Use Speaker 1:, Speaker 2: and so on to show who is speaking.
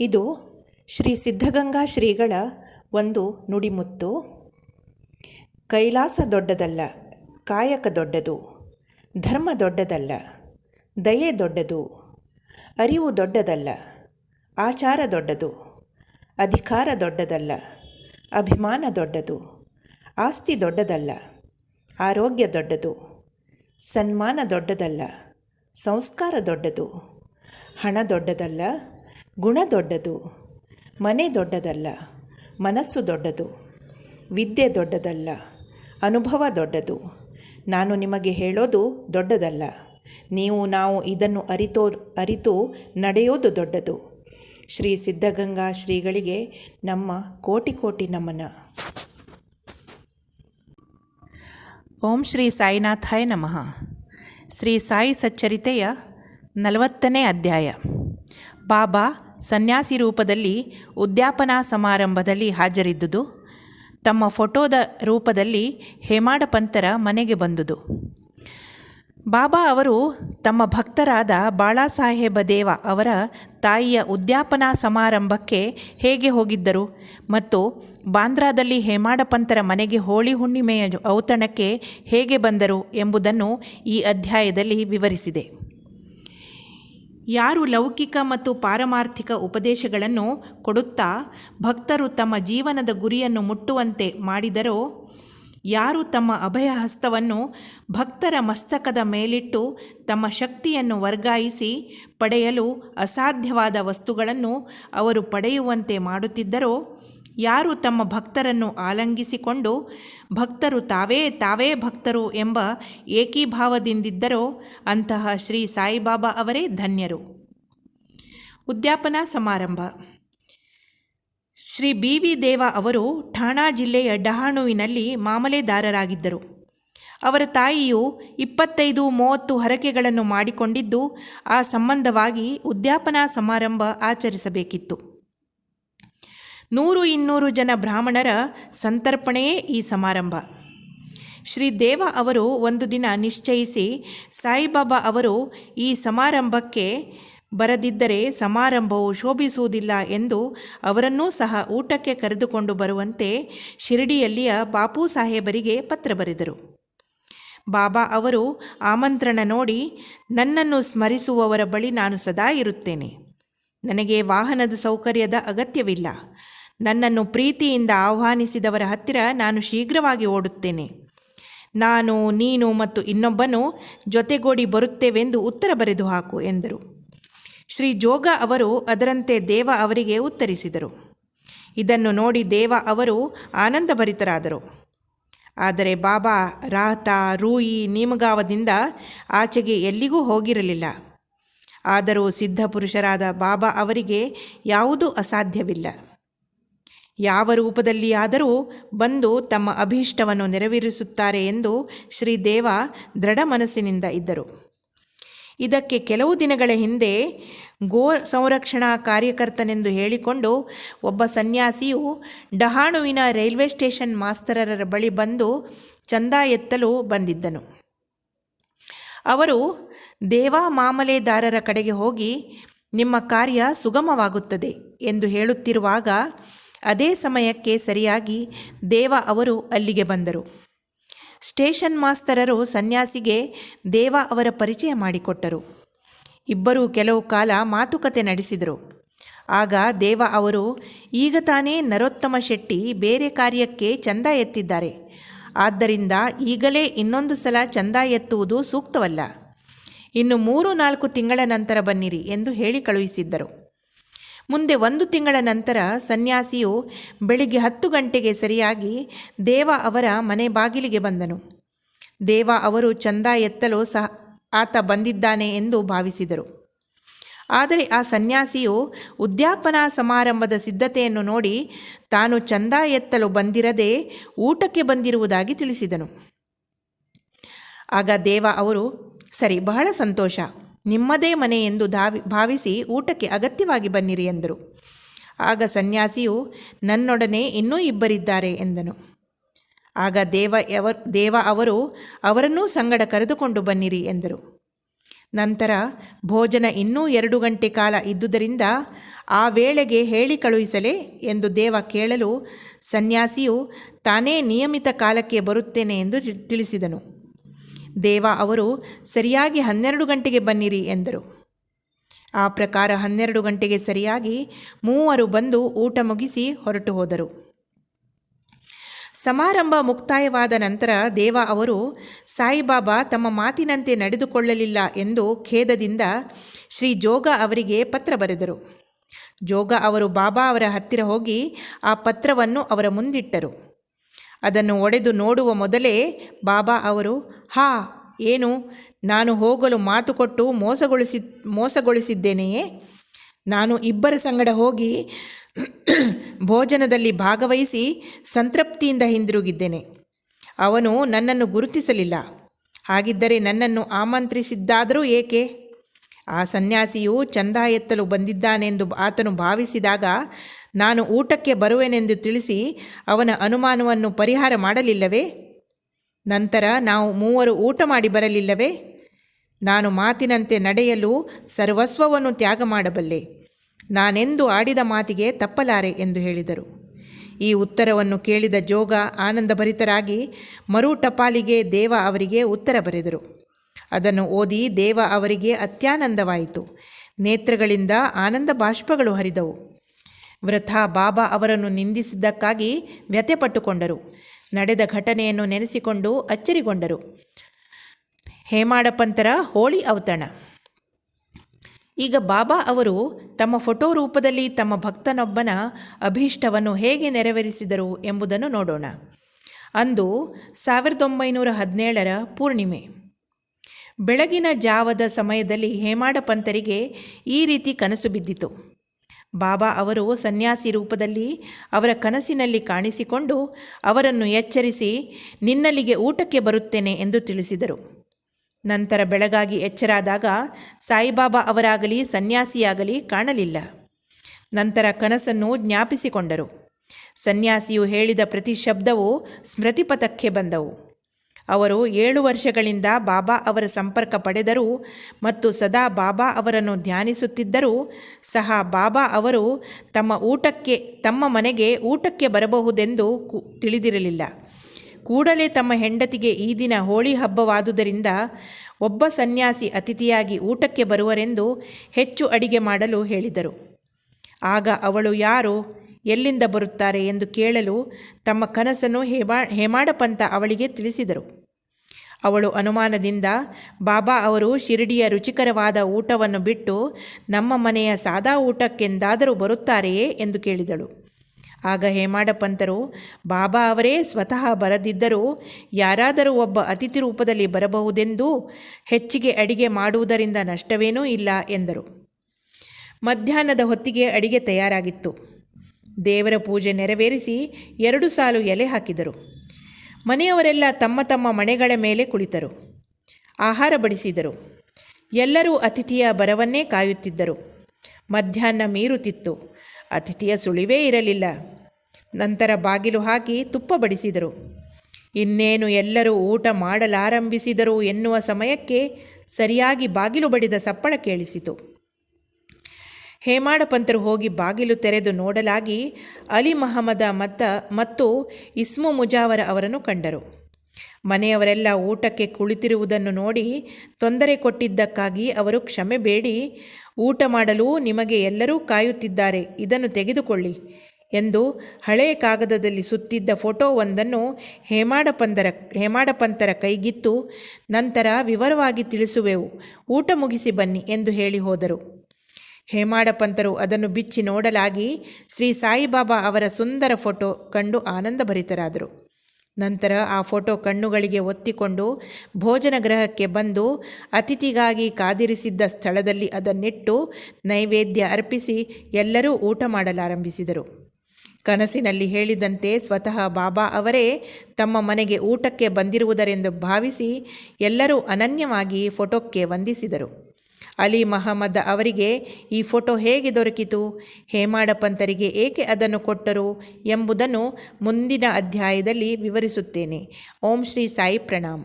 Speaker 1: ಇದು ಶ್ರೀ ಸಿದ್ಧಗಂಗಾ ಶ್ರೀಗಳ ಒಂದು ನುಡಿಮುತ್ತು. ಕೈಲಾಸ ದೊಡ್ಡದಲ್ಲ, ಕಾಯಕ ದೊಡ್ಡದು, ಧರ್ಮ ದೊಡ್ಡದಲ್ಲ, ದಯೆ ದೊಡ್ಡದು, ಅರಿವು ದೊಡ್ಡದಲ್ಲ, ಆಚಾರ ದೊಡ್ಡದು, ಅಧಿಕಾರ ದೊಡ್ಡದಲ್ಲ, ಅಭಿಮಾನ ದೊಡ್ಡದು, ಆಸ್ತಿ ದೊಡ್ಡದಲ್ಲ, ಆರೋಗ್ಯ ದೊಡ್ಡದು, ಸನ್ಮಾನ ದೊಡ್ಡದಲ್ಲ, ಸಂಸ್ಕಾರ ದೊಡ್ಡದು, ಹಣ ದೊಡ್ಡದಲ್ಲ ಗುಣ ದೊಡ್ಡದು, ಮನೆ ದೊಡ್ಡದಲ್ಲ, ಮನಸ್ಸು ದೊಡ್ಡದು, ವಿದ್ಯೆ ದೊಡ್ಡದಲ್ಲ, ಅನುಭವ ದೊಡ್ಡದು. ನಾನು ನಿಮಗೆ ಹೇಳೋದು ದೊಡ್ಡದಲ್ಲ, ನೀವು ನಾವು ಇದನ್ನು ಅರಿತೋ, ಅರಿತು ನಡೆಯೋದು ದೊಡ್ಡದು. ಶ್ರೀ ಸಿದ್ಧಗಂಗಾ ಶ್ರೀಗಳಿಗೆ ನಮ್ಮ ಕೋಟಿ ಕೋಟಿ ನಮನ. ಓಂ ಶ್ರೀ ಸಾಯಿನಾಥಾಯ ನಮಃ. ಶ್ರೀ ಸಾಯಿ ಸಚ್ಚರಿತೆಯ ನಲವತ್ತನೇ ಅಧ್ಯಾಯ. ಬಾಬಾ ಸನ್ಯಾಸಿ ರೂಪದಲ್ಲಿ ಉದ್ಯಾಪನಾ ಸಮಾರಂಭದಲ್ಲಿ ಹಾಜರಿದ್ದುದು. ತಮ್ಮ ಫೋಟೋದ ರೂಪದಲ್ಲಿ ಹೇಮಾಡ ಪಂತರ ಮನೆಗೆ ಬಂದುದು. ಬಾಬಾ ಅವರು ತಮ್ಮ ಭಕ್ತರಾದ ಬಾಳಾಸಾಹೇಬ ದೇವ ಅವರ ತಾಯಿಯ ಉದ್ಯಾಪನಾ ಸಮಾರಂಭಕ್ಕೆ ಹೇಗೆ ಹೋಗಿದ್ದರು ಮತ್ತು ಬಾಂದ್ರಾದಲ್ಲಿ ಹೇಮಾಡ ಪಂತರ ಮನೆಗೆ ಹೋಳಿ ಹುಣ್ಣಿಮೆಯ ಔತಣಕ್ಕೆ ಹೇಗೆ ಬಂದರು ಎಂಬುದನ್ನು ಈ ಅಧ್ಯಾಯದಲ್ಲಿ ವಿವರಿಸಿದೆ. ಯಾರು ಲೌಕಿಕ ಮತ್ತು ಪಾರಮಾರ್ಥಿಕ ಉಪದೇಶಗಳನ್ನು ಕೊಡುತ್ತಾ ಭಕ್ತರು ತಮ್ಮ ಜೀವನದ ಗುರಿಯನ್ನು ಮುಟ್ಟುವಂತೆ ಮಾಡಿದರೋ, ಯಾರು ತಮ್ಮ ಅಭಯ ಹಸ್ತವನ್ನು ಭಕ್ತರ ಮಸ್ತಕದ ಮೇಲಿಟ್ಟು ತಮ್ಮ ಶಕ್ತಿಯನ್ನು ವರ್ಗಾಯಿಸಿ ಪಡೆಯಲು ಅಸಾಧ್ಯವಾದ ವಸ್ತುಗಳನ್ನು ಅವರು ಪಡೆಯುವಂತೆ ಮಾಡುತ್ತಿದ್ದರೋ ಯಾರು ತಮ್ಮ ಭಕ್ತರನ್ನು ಆಲಂಗಿಸಿಕೊಂಡು ಭಕ್ತರು ತಾವೇ ತಾವೇ ಭಕ್ತರು ಎಂಬ ಏಕೀಭಾವದಿಂದಿದ್ದರೋ ಅಂತಹ ಶ್ರೀ ಸಾಯಿಬಾಬಾ ಅವರೇ ಧನ್ಯರು. ಉದ್ಯಾಪನಾ ಸಮಾರಂಭ. ಶ್ರೀ ಬಿ ವಿ ದೇವ ಅವರು ಠಾಣಾ ಜಿಲ್ಲೆಯ ಡಹಾಣುವಿನಲ್ಲಿ ಮಾಮಲೆದಾರರಾಗಿದ್ದರು. ಅವರ ತಾಯಿಯು ಇಪ್ಪತ್ತೈದು ಮೂವತ್ತು ಹರಕೆಗಳನ್ನು ಮಾಡಿಕೊಂಡಿದ್ದು, ಆ ಸಂಬಂಧವಾಗಿ ಉದ್ಯಾಪನಾ ಸಮಾರಂಭ ಆಚರಿಸಬೇಕಿತ್ತು. ನೂರು ಇನ್ನೂರು ಜನ ಬ್ರಾಹ್ಮಣರ ಸಂತರ್ಪಣೆಯೇ ಈ ಸಮಾರಂಭ. ಶ್ರೀ ದೇವ ಅವರು ಒಂದು ದಿನ ನಿಶ್ಚಯಿಸಿ ಸಾಯಿಬಾಬಾ ಅವರು ಈ ಸಮಾರಂಭಕ್ಕೆ ಬರದಿದ್ದರೆ ಸಮಾರಂಭವು ಶೋಭಿಸುವುದಿಲ್ಲ ಎಂದು ಅವರನ್ನೂ ಸಹ ಊಟಕ್ಕೆ ಕರೆದುಕೊಂಡು ಬರುವಂತೆ ಶಿರಡಿಯಲ್ಲಿಯ ಬಾಪೂ ಸಾಹೇಬರಿಗೆ ಪತ್ರ ಬರೆದರು. ಬಾಬಾ ಅವರು ಆಮಂತ್ರಣ ನೋಡಿ, ನನ್ನನ್ನು ಸ್ಮರಿಸುವವರ ಬಳಿ ನಾನು ಸದಾ ಇರುತ್ತೇನೆ. ನನಗೆ ವಾಹನದ ಸೌಕರ್ಯದ ಅಗತ್ಯವಿಲ್ಲ. ನನ್ನನ್ನು ಪ್ರೀತಿಯಿಂದ ಆಹ್ವಾನಿಸಿದವರ ಹತ್ತಿರ ನಾನು ಶೀಘ್ರವಾಗಿ ಓಡುತ್ತೇನೆ. ನಾನು, ನೀನು ಮತ್ತು ಇನ್ನೊಬ್ಬನು ಜೊತೆಗೂಡಿ ಬರುತ್ತೇವೆಂದು ಉತ್ತರ ಬರೆದು ಹಾಕು ಎಂದರು. ಶ್ರೀ ಜೋಗ ಅವರು ಅದರಂತೆ ದೇವ ಅವರಿಗೆ ಉತ್ತರಿಸಿದರು. ಇದನ್ನು ನೋಡಿ ದೇವ ಅವರು ಆನಂದಭರಿತರಾದರು. ಆದರೆ ಬಾಬಾ, ರಾಹತ, ರೂಯಿ, ನೇಮಗಾವದಿಂದ ಆಚೆಗೆ ಎಲ್ಲಿಗೂ ಹೋಗಿರಲಿಲ್ಲ. ಆದರೂ ಸಿದ್ಧಪುರುಷರಾದ ಬಾಬಾ ಅವರಿಗೆ ಯಾವುದೂ ಅಸಾಧ್ಯವಿಲ್ಲ. ಯಾವ ರೂಪದಲ್ಲಿಯಾದರೂ ಬಂದು ತಮ್ಮ ಅಭೀಷ್ಟವನ್ನು ನೆರವೇರಿಸುತ್ತಾರೆ ಎಂದು ಶ್ರೀದೇವ ದೃಢ ಮನಸ್ಸಿನಿಂದ ಇದ್ದರು. ಇದಕ್ಕೆ ಕೆಲವು ದಿನಗಳ ಹಿಂದೆ ಗೋ ಸಂರಕ್ಷಣಾ ಕಾರ್ಯಕರ್ತನೆಂದು ಹೇಳಿಕೊಂಡು ಒಬ್ಬ ಸನ್ಯಾಸಿಯು ಡಹಾಣುವಿನ ರೈಲ್ವೆ ಸ್ಟೇಷನ್ ಮಾಸ್ತರರ ಬಳಿ ಬಂದು ಚಂದ ಎತ್ತಲು ಬಂದಿದ್ದನು. ಅವರು ದೇವಾ ಮಾಮಲೆದಾರರ ಕಡೆಗೆ ಹೋಗಿ ನಿಮ್ಮ ಕಾರ್ಯ ಸುಗಮವಾಗುತ್ತದೆ ಎಂದು ಹೇಳುತ್ತಿರುವಾಗ ಅದೇ ಸಮಯಕ್ಕೆ ಸರಿಯಾಗಿ ದೇವ ಅವರು ಅಲ್ಲಿಗೆ ಬಂದರು. ಸ್ಟೇಷನ್ ಮಾಸ್ತರರು ಸನ್ಯಾಸಿಗೆ ದೇವ ಅವರ ಪರಿಚಯ ಮಾಡಿಕೊಟ್ಟರು. ಇಬ್ಬರೂ ಕೆಲವು ಕಾಲ ಮಾತುಕತೆ ನಡೆಸಿದರು. ಆಗ ದೇವ ಅವರು, ಈಗ ತಾನೇ ನರೋತ್ತಮ ಶೆಟ್ಟಿ ಬೇರೆ ಕಾರ್ಯಕ್ಕೆ ಚಂದ ಎತ್ತಿದ್ದಾರೆ. ಆದ್ದರಿಂದ ಈಗಲೇ ಇನ್ನೊಂದು ಸಲ ಚಂದ ಎತ್ತುವುದು ಸೂಕ್ತವಲ್ಲ. ಇನ್ನು ಮೂರು ನಾಲ್ಕು ತಿಂಗಳ ನಂತರ ಬನ್ನಿರಿ ಎಂದು ಹೇಳಿ ಕಳುಹಿಸಿದ್ದರು. ಮುಂದೆ ಒಂದು ತಿಂಗಳ ನಂತರ ಸನ್ಯಾಸಿಯು ಬೆಳಿಗ್ಗೆ ಹತ್ತು ಗಂಟೆಗೆ ಸರಿಯಾಗಿ ದೇವ ಅವರ ಮನೆ ಬಾಗಿಲಿಗೆ ಬಂದನು. ದೇವ ಅವರು ಚಂದ ಎತ್ತಲು ಸಹ ಆತ ಬಂದಿದ್ದಾನೆ ಎಂದು ಭಾವಿಸಿದರು. ಆದರೆ ಆ ಸನ್ಯಾಸಿಯು ಉದ್ಯಾಪನಾ ಸಮಾರಂಭದ ಸಿದ್ಧತೆಯನ್ನು ನೋಡಿ ತಾನು ಚಂದ ಎತ್ತಲು ಬಂದಿರದೆ ಊಟಕ್ಕೆ ಬಂದಿರುವುದಾಗಿ ತಿಳಿಸಿದನು. ಆಗ ದೇವ ಅವರು, ಸರಿ, ಬಹಳ ಸಂತೋಷ. ನಿಮ್ಮದೇ ಮನೆ ಎಂದು ಧಾವಿ ಭಾವಿಸಿ ಊಟಕ್ಕೆ ಅಗತ್ಯವಾಗಿ ಬನ್ನಿರಿ ಎಂದರು. ಆಗ ಸನ್ಯಾಸಿಯು, ನನ್ನೊಡನೆ ಇನ್ನೂ ಇಬ್ಬರಿದ್ದಾರೆ ಎಂದನು. ಆಗ ದೇವ ಯಾವ ದೇವ ಅವರು ಅವರನ್ನೂ ಸಂಗಡ ಕರೆದುಕೊಂಡು ಬನ್ನಿರಿ ಎಂದರು. ನಂತರ ಭೋಜನ ಇನ್ನೂ ಎರಡು ಗಂಟೆ ಕಾಲ ಇದ್ದುದರಿಂದ ಆ ವೇಳೆಗೆ ಹೇಳಿ ಕಳುಹಿಸಲೇ ಎಂದು ದೇವ ಕೇಳಲು ಸನ್ಯಾಸಿಯು, ತಾನೇ ನಿಯಮಿತ ಕಾಲಕ್ಕೆ ಬರುತ್ತೇನೆ ಎಂದು ತಿಳಿಸಿದನು. ದೇವ ಅವರು, ಸರಿಯಾಗಿ ಹನ್ನೆರಡು ಗಂಟೆಗೆ ಬನ್ನಿರಿ ಎಂದರು. ಆ ಪ್ರಕಾರ ಹನ್ನೆರಡು ಗಂಟೆಗೆ ಸರಿಯಾಗಿ ಮೂವರು ಬಂದು ಊಟ ಮುಗಿಸಿ ಹೊರಟು ಹೋದರು. ಸಮಾರಂಭ ಮುಕ್ತಾಯವಾದ ನಂತರ ದೇವ ಅವರು, ಸಾಯಿಬಾಬಾ ತಮ್ಮ ಮಾತಿನಂತೆ ನಡೆದುಕೊಳ್ಳಲಿಲ್ಲ ಎಂದು ಖೇದದಿಂದ ಶ್ರೀ ಜೋಗ ಅವರಿಗೆ ಪತ್ರ ಬರೆದರು. ಜೋಗ ಅವರು ಬಾಬಾ ಅವರ ಹತ್ತಿರ ಹೋಗಿ ಆ ಪತ್ರವನ್ನು ಅವರ ಮುಂದಿಟ್ಟರು. ಅದನ್ನು ಒಡೆದು ನೋಡುವ ಮೊದಲೇ ಬಾಬಾ ಅವರು, ಹಾ, ಏನು? ನಾನು ಹೋಗಲು ಮಾತು ಕೊಟ್ಟು ಮೋಸಗೊಳಿಸಿ, ಮೋಸಗೊಳಿಸಿದ್ದೇನೆಯೇ? ನಾನು ಇಬ್ಬರ ಸಂಗಡ ಹೋಗಿ ಭೋಜನದಲ್ಲಿ ಭಾಗವಹಿಸಿ ಸಂತೃಪ್ತಿಯಿಂದ ಹಿಂದಿರುಗಿದ್ದೇನೆ. ಅವನು ನನ್ನನ್ನು ಗುರುತಿಸಲಿಲ್ಲ. ಹಾಗಿದ್ದರೆ ನನ್ನನ್ನು ಆಮಂತ್ರಿಸಿದ್ದಾದರೂ ಏಕೆ? ಆ ಸನ್ಯಾಸಿಯು ಚಂದ ಎತ್ತಲು ಬಂದಿದ್ದಾನೆಂದು ಆತನು ಭಾವಿಸಿದಾಗ ನಾನು ಊಟಕ್ಕೆ ಬರುವೆನೆಂದು ತಿಳಿಸಿ ಅವನ ಅನುಮಾನವನ್ನು ಪರಿಹಾರ ಮಾಡಲಿಲ್ಲವೇ? ನಂತರ ನಾವು ಮೂವರು ಊಟ ಮಾಡಿ ಬರಲಿಲ್ಲವೇ? ನಾನು ಮಾತಿನಂತೆ ನಡೆಯಲು ಸರ್ವಸ್ವವನ್ನು ತ್ಯಾಗ ಮಾಡಬಲ್ಲೆ. ನಾನೆಂದು ಆಡಿದ ಮಾತಿಗೆ ತಪ್ಪಲಾರೆ ಎಂದು ಹೇಳಿದರು. ಈ ಉತ್ತರವನ್ನು ಕೇಳಿದ ಜೋಗ ಆನಂದಭರಿತರಾಗಿ ಮರು ಟಪಾಲಿಗೆ ದೇವ ಅವರಿಗೆ ಉತ್ತರ ಬರೆದರು. ಅದನ್ನು ಓದಿ ದೇವ ಅವರಿಗೆ ಅತ್ಯಾನಂದವಾಯಿತು. ನೇತ್ರಗಳಿಂದ ಆನಂದ ಬಾಷ್ಪಗಳು ಹರಿದವು. ವೃಥಾ ಬಾಬಾ ಅವರನ್ನು ನಿಂದಿಸಿದ್ದಕ್ಕಾಗಿ ವ್ಯಥೆಪಟ್ಟುಕೊಂಡರು. ನಡೆದ ಘಟನೆಯನ್ನು ನೆನೆಸಿಕೊಂಡು ಅಚ್ಚರಿಗೊಂಡರು. ಹೇಮಾಡಪಂತರ ಹೋಳಿ ಅವತರಣ ಈಗ ಬಾಬಾ ಅವರು ತಮ್ಮ ಫೋಟೋ ರೂಪದಲ್ಲಿ ತಮ್ಮ ಭಕ್ತನೊಬ್ಬನ ಅಭೀಷ್ಟವನ್ನು ಹೇಗೆ ನೆರವೇರಿಸಿದರು ಎಂಬುದನ್ನು ನೋಡೋಣ. ಅಂದು ಸಾವಿರದ ಒಂಬೈನೂರ ಹದಿನೇಳರ ಪೂರ್ಣಿಮೆ. ಬೆಳಗಿನ ಜಾವದ ಸಮಯದಲ್ಲಿ ಹೇಮಾಡಪಂತರಿಗೆ ಈ ರೀತಿ ಕನಸು ಬಿದ್ದಿತು. ಬಾಬಾ ಅವರು ಸನ್ಯಾಸಿ ರೂಪದಲ್ಲಿ ಅವರ ಕನಸಿನಲ್ಲಿ ಕಾಣಿಸಿಕೊಂಡು ಅವರನ್ನು ಎಚ್ಚರಿಸಿ, ನಿನ್ನಲ್ಲಿಗೆ ಊಟಕ್ಕೆ ಬರುತ್ತೇನೆ ಎಂದು ತಿಳಿಸಿದರು. ನಂತರ ಬೆಳಗಾಗಿ ಎಚ್ಚರಾದಾಗ ಸಾಯಿಬಾಬಾ ಅವರಾಗಲಿ, ಸನ್ಯಾಸಿಯಾಗಲಿ ಕಾಣಲಿಲ್ಲ. ನಂತರ ಕನಸನ್ನು ಜ್ಞಾಪಿಸಿಕೊಂಡರು. ಸನ್ಯಾಸಿಯು ಹೇಳಿದ ಪ್ರತಿ ಶಬ್ದವು ಸ್ಮೃತಿಪಥಕ್ಕೆ ಬಂದವು. ಅವರು ಏಳು ವರ್ಷಗಳಿಂದ ಬಾಬಾ ಅವರ ಸಂಪರ್ಕ ಪಡೆದರು ಮತ್ತು ಸದಾ ಬಾಬಾ ಅವರನ್ನು ಧ್ಯಾನಿಸುತ್ತಿದ್ದರೂ ಸಹ ಬಾಬಾ ಅವರು ತಮ್ಮ ಊಟಕ್ಕೆ, ತಮ್ಮ ಮನೆಗೆ ಊಟಕ್ಕೆ ಬರಬಹುದೆಂದು ತಿಳಿದಿರಲಿಲ್ಲ. ಕೂಡಲೇ ತಮ್ಮ ಹೆಂಡತಿಗೆ ಈ ದಿನ ಹೋಳಿ ಹಬ್ಬವಾದುದರಿಂದ ಒಬ್ಬ ಸನ್ಯಾಸಿ ಅತಿಥಿಯಾಗಿ ಊಟಕ್ಕೆ ಬರುವರೆಂದು ಹೆಚ್ಚು ಅಡಿಗೆ ಮಾಡಲು ಹೇಳಿದರು. ಆಗ ಅವಳು, ಯಾರು? ಎಲ್ಲಿಂದ ಬರುತ್ತಾರೆ ಎಂದು ಕೇಳಲು ತಮ್ಮ ಕನಸನ್ನು ಹೇಮಾ, ಹೇಮಾಡಪಂತ ಅವಳಿಗೆ ತಿಳಿಸಿದರು. ಅವಳು ಅನುಮಾನದಿಂದ, ಬಾಬಾ ಅವರು ಶಿರಡಿಯ ರುಚಿಕರವಾದ ಊಟವನ್ನು ಬಿಟ್ಟು ನಮ್ಮ ಮನೆಯ ಸಾದಾ ಊಟಕ್ಕೆಂದಾದರೂ ಬರುತ್ತಾರೆಯೇ? ಎಂದು ಕೇಳಿದಳು. ಆಗ ಹೇಮಾಡಪಂತರು, ಬಾಬಾ ಅವರೇ ಸ್ವತಃ ಬರದಿದ್ದರೂ ಯಾರಾದರೂ ಒಬ್ಬ ಅತಿಥಿ ರೂಪದಲ್ಲಿ ಬರಬಹುದೆಂದು ಹೆಚ್ಚಿಗೆ ಅಡಿಗೆ ಮಾಡುವುದರಿಂದ ನಷ್ಟವೇನೂ ಇಲ್ಲ ಎಂದರು. ಮಧ್ಯಾಹ್ನದ ಹೊತ್ತಿಗೆ ಅಡಿಗೆ ತಯಾರಾಗಿತ್ತು. ದೇವರ ಪೂಜೆ ನೆರವೇರಿಸಿ ಎರಡು ಸಾಲು ಎಲೆ ಹಾಕಿದರು. ಮನೆಯವರೆಲ್ಲ ತಮ್ಮ ತಮ್ಮ ಮನೆಗಳ ಮೇಲೆ ಕುಳಿತರು. ಆಹಾರ ಬಡಿಸಿದರು. ಎಲ್ಲರೂ ಅತಿಥಿಯ ಬರವನ್ನೇ ಕಾಯುತ್ತಿದ್ದರು. ಮಧ್ಯಾಹ್ನ ಮೀರುತ್ತಿತ್ತು. ಅತಿಥಿಯ ಸುಳಿವೇ ಇರಲಿಲ್ಲ. ನಂತರ ಬಾಗಿಲು ಹಾಕಿ ತುಪ್ಪ ಬಡಿಸಿದರು. ಇನ್ನೇನು ಎಲ್ಲರೂ ಊಟ ಮಾಡಲಾರಂಭಿಸಿದರು ಎನ್ನುವ ಸಮಯಕ್ಕೆ ಸರಿಯಾಗಿ ಬಾಗಿಲು ಬಡಿದ ಸಪ್ಪಳ ಕೇಳಿಸಿತು. ಹೇಮಾಡಪಂತರು ಹೋಗಿ ಬಾಗಿಲು ತೆರೆದು ನೋಡಲಾಗಿ ಅಲಿ ಮಹಮ್ಮದ ಮತ್ತ ಮತ್ತು ಇಸ್ಮು ಮುಜಾವರ ಅವರನ್ನು ಕಂಡರು. ಮನೆಯವರೆಲ್ಲ ಊಟಕ್ಕೆ ಕುಳಿತಿರುವುದನ್ನು ನೋಡಿ ತೊಂದರೆ ಕೊಟ್ಟಿದ್ದಕ್ಕಾಗಿ ಅವರು ಕ್ಷಮೆ ಬೇಡಿ, ಊಟ ಮಾಡಲು ನಿಮಗೆ ಎಲ್ಲರೂ ಕಾಯುತ್ತಿದ್ದಾರೆ, ಇದನ್ನು ತೆಗೆದುಕೊಳ್ಳಿ ಎಂದು ಹಳೆಯ ಕಾಗದದಲ್ಲಿ ಸುತ್ತಿದ್ದ ಫೋಟೋವೊಂದನ್ನು ಹೇಮಾಡಪಂತರ ಹೇಮಾಡಪಂತರ ಕೈಗಿತ್ತು, ನಂತರ ವಿವರವಾಗಿ ತಿಳಿಸುವೆವು, ಊಟ ಮುಗಿಸಿ ಬನ್ನಿ ಎಂದು ಹೇಳಿ ಹೋದರು. ಹೇಮಾಡಪಂತರು ಅದನ್ನು ಬಿಚ್ಚಿ ನೋಡಲಾಗಿ ಶ್ರೀ ಸಾಯಿಬಾಬಾ ಅವರ ಸುಂದರ ಫೋಟೋ ಕಂಡು ಆನಂದಭರಿತರಾದರು. ನಂತರ ಆ ಫೋಟೋ ಕಣ್ಣುಗಳಿಗೆ ಒತ್ತಿಕೊಂಡು ಭೋಜನ ಗೃಹಕ್ಕೆ ಬಂದು ಅತಿಥಿಗಾಗಿ ಕಾದಿರಿಸಿದ್ದ ಸ್ಥಳದಲ್ಲಿ ಅದನ್ನಿಟ್ಟು ನೈವೇದ್ಯ ಅರ್ಪಿಸಿ ಎಲ್ಲರೂ ಊಟ ಮಾಡಲಾರಂಭಿಸಿದರು. ಕನಸಿನಲ್ಲಿ ಹೇಳಿದಂತೆ ಸ್ವತಃ ಬಾಬಾ ಅವರೇ ತಮ್ಮ ಮನೆಗೆ ಊಟಕ್ಕೆ ಬಂದಿರುವುದರೆಂದು ಭಾವಿಸಿ ಎಲ್ಲರೂ ಅನನ್ಯವಾಗಿ ಫೋಟೋಕ್ಕೆ ವಂದಿಸಿದರು. ಅಲಿ ಮಹಮ್ಮದ್ ಅವರಿಗೆ ಈ ಫೋಟೋ ಹೇಗೆ ದೊರಕಿತು? ಹೇಮಾಡಪಂತರಿಗೆ ಏಕೆ ಅದನ್ನು ಕೊಟ್ಟರು ಎಂಬುದನ್ನು ಮುಂದಿನ ಅಧ್ಯಾಯದಲ್ಲಿ ವಿವರಿಸುತ್ತೇನೆ. ಓಂ ಶ್ರೀ ಸಾಯಿ ಪ್ರಣಾಮ್.